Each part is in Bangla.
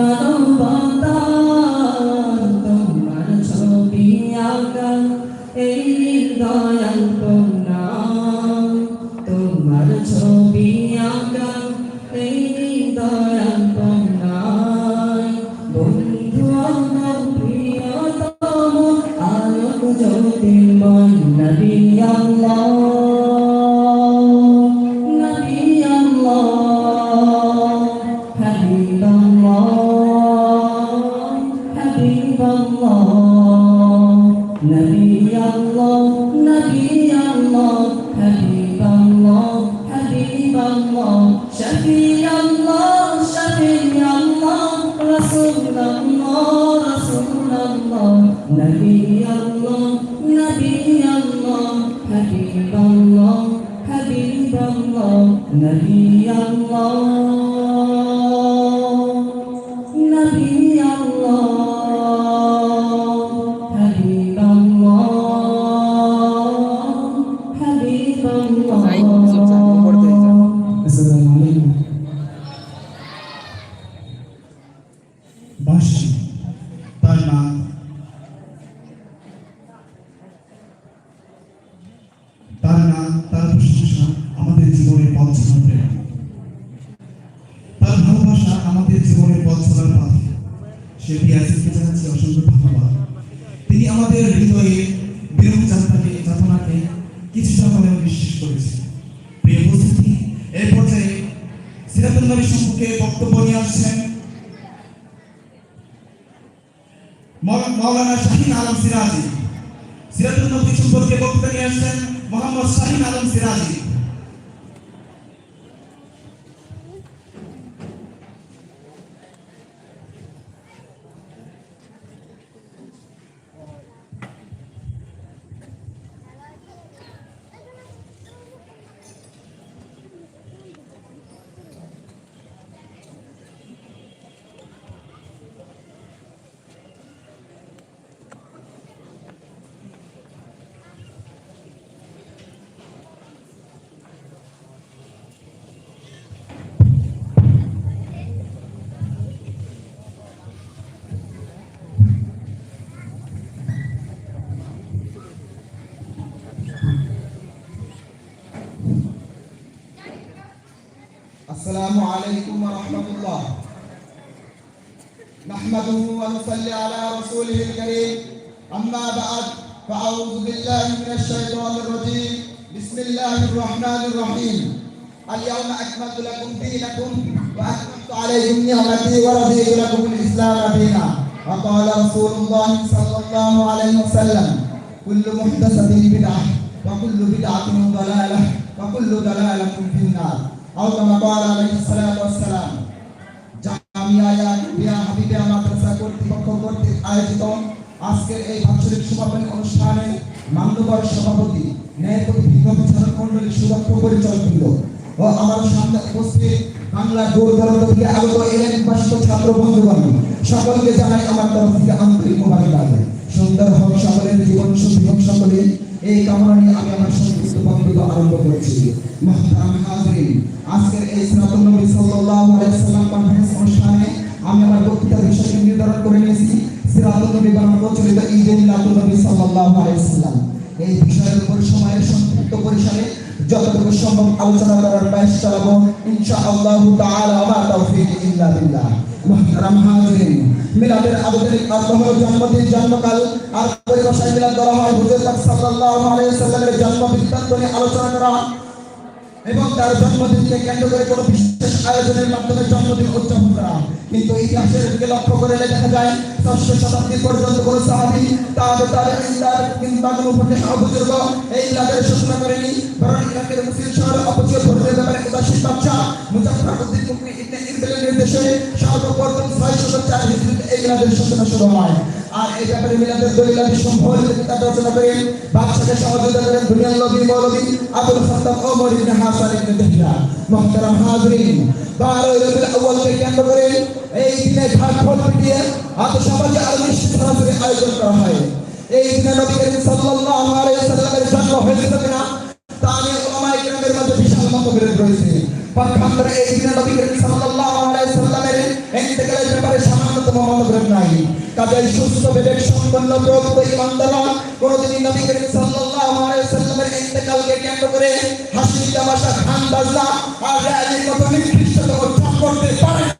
mga حبيب الله حبيب الله حبيب الله شفيع الله شفيع الله رسول الله رسول الله نبي الله نبي الله حبيب الله حبيب الله نبي الله نبي الله বাসি তার নাম তার নাম তার প্রশংসা আমাদের জীবনের পথ চলার প্রেরণা তার ভালোবাসা আমাদের জীবনের পথ চলার পথ। সে পিয়াসিকে জানাচ্ছি? অসংখ্য ধন্যবাদ। তিনি আমাদের হৃদয়ে বিরহ যাত্রাকে যাতনাকে কিছু সকালেও বিশ্বাস করেছে প্রিয় উপস্থিতি এই পর্যায়ে সিরাতুল নবী সম্পর্কে বক্তব্য নিয়ে আসছেন মৌ- মাওলানা শাহিন আলম সিরাজি। সিরাজুল নবী সম্পর্কে বক্তব্য নিয়ে আসছেন মোহাম্মদ শাহিন আলম সিরাজি। نحمده ونصلي على رسوله الكريم. أما بعد فأعوذ بالله من الشيطان الرجيم. بسم الله الرحمن الرحيم. اليوم أكملت لكم دينكم وأكملت عليكم نعمتي ورضيت لكم الإسلام دينا. وقال رسول الله صلى الله عليه وسلم كل محدثة بدعة وكل بدعة ضلالة وكل ضلالة في النار. أو كما قال عليه الصلاة والسلام جامعة হাবিবিয়া মাদ্রাসা কর্তৃপক্ষ কর্তৃক আয়োজিত আজকের এই বাৎসরিক সমাপনী অনুষ্ঠানে মান্যবর সভাপতি ন্যায়পতি মন্ডলীর সুদক্ষ ও আমার সামনে উপস্থিত বাংলা থেকে আগত ছাত্র সকলকে জানাই আমার তরফ থেকে আন্তরিক সুন্দর হোক সকলের জীবন, সুখী হোক এই কামনা নিয়ে আমি আমার সংক্ষিপ্ত বক্তব্য আরম্ভ করছি। মহতারাম প্রচলিত ঈদে মিলাদুল নবী সাল্লাল্লাহু আলাইহি সাল্লাম। এই বিষয়ের উপর সময়ের সংক্ষিপ্ত পরিসরে যতটুকু সম্ভব আলোচনা করার প্রয়াস চালাবো, ইনশাআল্লাহু তাআলা ওয়া তাওফীক ইল্লা বিল্লাহ। মুহতারাম হাজিরিন, মিলাদের আবেদনিক অর্থ জন্মদিন জন্মকাল, আর পরিভাষায় মিলাদ বলা হয় হুজুর পাক সাল্লাল্লাহু আলাইহি সাল্লামের জন্ম বৃত্তান্ত নিয়ে আলোচনা করা। এবং তার জন্মদিনকে কেন্দ্র করে কোনো বিশেষ আয়োজনের মাধ্যমে জন্মদিন উদযাপন করা কিন্তু ইতিহাসের দিকে লক্ষ্য করলে দেখা যায়, ষষ্ঠ শতাব্দী পর্যন্ত কোন সাহাবী তাদের তাদের ইসলাম কিংবা কোনো উপদেশ বুজুর্গ এই ইলাদের সূচনা করেনি। বরং ইরাকের মুসলিম শহর অপচয় ধর্মের ব্যাপারে উদাসীন মুকরি ইবনে ইরবিলের নির্দেশে সর্বপ্রথম ছয় শত চার হিজরিতে এই ইলাদের সূচনা শুরু হয়। আর এই ব্যাপারে মিলাদের দলিলাদি সম্ভব কিতাব রচনা করেন। বাদশাকে সহযোগিতা করেন দুনিয়ার নবী মৌলবী আবুল খাত্তাব ওমর ইবনে হাসান ইবনে দেহরা মুহতারাম হাজরিন। বারোই রবিউল আউয়ালকে কেন্দ্র করে এই দিনে ঝাড়খণ্ড পিটিয়ে আত্মসমাজে আলোচনা সরাসরি আয়োজন করা হয়। এই দিনে নবী করিম সাল্লাল্লাহু আলাইহি সাল্লামের জন্ম হয়েছিল কিনা তা নিয়ে উলামায়ে কেরামের মধ্যে বিশাল মতভেদ রয়েছে। পক্ষান্তরে এই দিনে নবী করিম সাল্লাল্লাহু আলাইহি ইন্তেকালের ব্যাপারে সামান্যতম মতভেদ নাই। কাজেই সুস্থ বিবেক সম্পন্ন প্রকৃত ইমানদারগণ কোনদিনই নবী করিম সাল্লাল্লাহু আলাইহি সাল্লামের ইন্তেকালকে কেন্দ্র করে হাসি তামাশা খান বাজনা, আর রাজের মতো নিকৃষ্টতম করতে পারে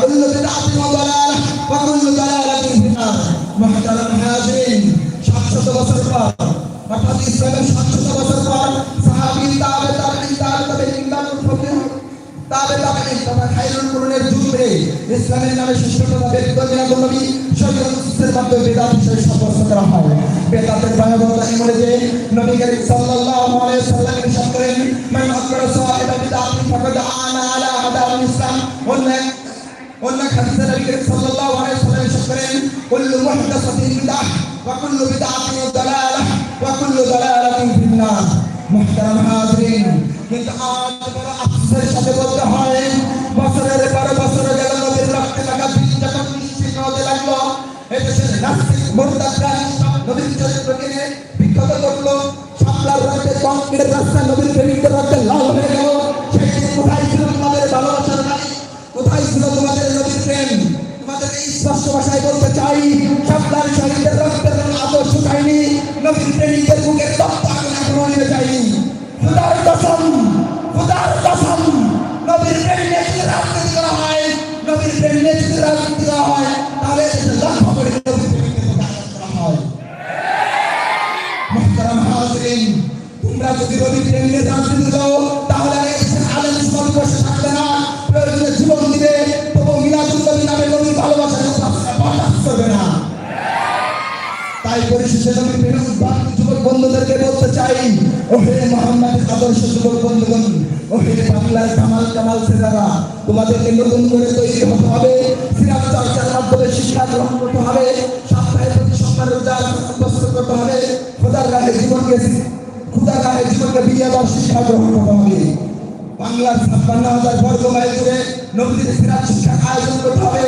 কুল্লু বিদআতিন দালালাহ ওয়া কুল্লু দালালাতিন ফিন্নার মুহতারাম হাজিরিন 700 বছর পর অর্থাৎ ইসলামের 700 বছর পর সাহাবী তাবে তাবে তাবে তাবে ইমামুল ফকিহ তাবে তাবে তথা খাইরুল যুগ ইসলামের নামে সুষ্ঠুতা ব্যক্ত মিলাদুল নবী শরীয়ত মাধ্যমে বেদাত হিসেবে সাব্যস্ত করা হয় বেদাতের ভয়াবহতা এমন যে নবী করিম সাল্লাল্লাহু আলাইহি সাল্লাল্লাহু আলাইহি সাল্লাম ইরশাদ করেন কুল্লু মুহদাসাতিন বিদআহ, ওয়া কুল্লু বিদআতিন দালালাহ ওয়া কুল্লু দালালাতিন ফিন্নার। কিন্তু আজ বড় আফসোসের সাথে বলতে হয়, বছরের পর বছর গেল, নবীর রক্তে লাগা দিন যখন নিশ্চিত হতে লাগল? এদেশের নাস্তিক মোরতাদরা নবীর চরিত্রকে বিক্ষত করল। সাপলার রক্তে কংক্রিটের রাস্তা নবীর প্রেমিকদের রক্তে লাল হয়ে গেল। সেই কোথায় ছিল তোমাদের ভালোবাসার গাড়ি কোথায় ছিল তোমাদের নবীর চাই সাপলার শহীদের রক্তের আদর্শ শুকায়নি নবীর প্রেমিকদের বুকের রক্ত আগুন এখনও নিয়ে যায়নি খুদার কসম খুদার কসম, নবীর প্রেম নিয়ে যদি রাজনীতি করা হয়, নবীর প্রেম যদি রাজনীতি করা হয়, তাহলে লক্ষ্য করে চাই, ওহে মোহাম্মদের আদর্শ তোমাদেরকে নতুন করে তৈরি হতে হবে শিক্ষা গ্রহণ করতে হবে, সপ্তাহে করতে হবে শিক্ষা গ্রহণ করতে বাংলার ছাপ্পান্ন হাজার বর্গ মাইল জুড়ে নবীদের সিরাজ শিক্ষার আয়োজন করতে হবে।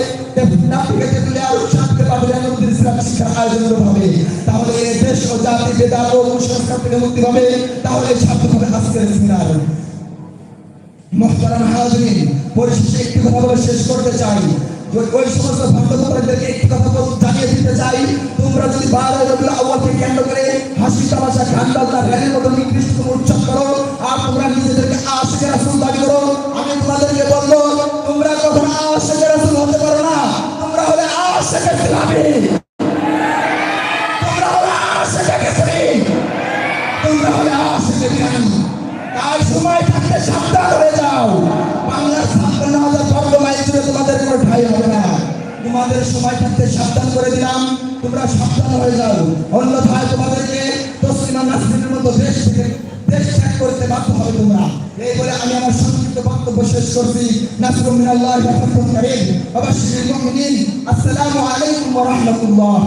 নাপিকে তুলে আর উৎসাহকে পাবে নবীদের সিরাজ শিক্ষার আয়োজন করতে হবে। তাহলে এই দেশ ও জাতি, বেদাত ও কুসংস্কার থেকে মুক্তি পাবে। তাহলে সার্থক হবে আজকের সেমিনার। মহতারাম হাজরিন, পরিশেষে একটি কথা বলে শেষ করতে চাই। ওই সমস্ত ভক্তদেরকে একটি কথা জানিয়ে দিতে চাই, তোমরা যদি বারো রবিউল আউয়ালকে কেন্দ্র করে হাসি তামাশা, গান বাজনা, র্যালির মতো নিকৃষ্ট উৎসব করো, আর তোমরা নিজেদেরকে আশিকে রাসূল দাবি করো, আমি তোমাদেরকে বলব, তোমরা কখনো আশিকে রাসূল হতে পারো না, তোমরা হলে আশিকে ইসলামী সময় থাকতে সাবধান করে দিলাম। তোমরা সাবধান হয়ে যাও। অন্যথায় তোমাদেরকে তসলিমা নাসরিনের মতো দেশ থেকে দেশ ত্যাগ করতে বাধ্য হবে তোমরা। এই বলে আমি আমার সংক্ষিপ্ত বক্তব্য শেষ করছি। নাসরুম মিনাল্লাহ ওয়া কারীম। মুমিনিন, আসসালামু আলাইকুম ওয়া রাহমাতুল্লাহ।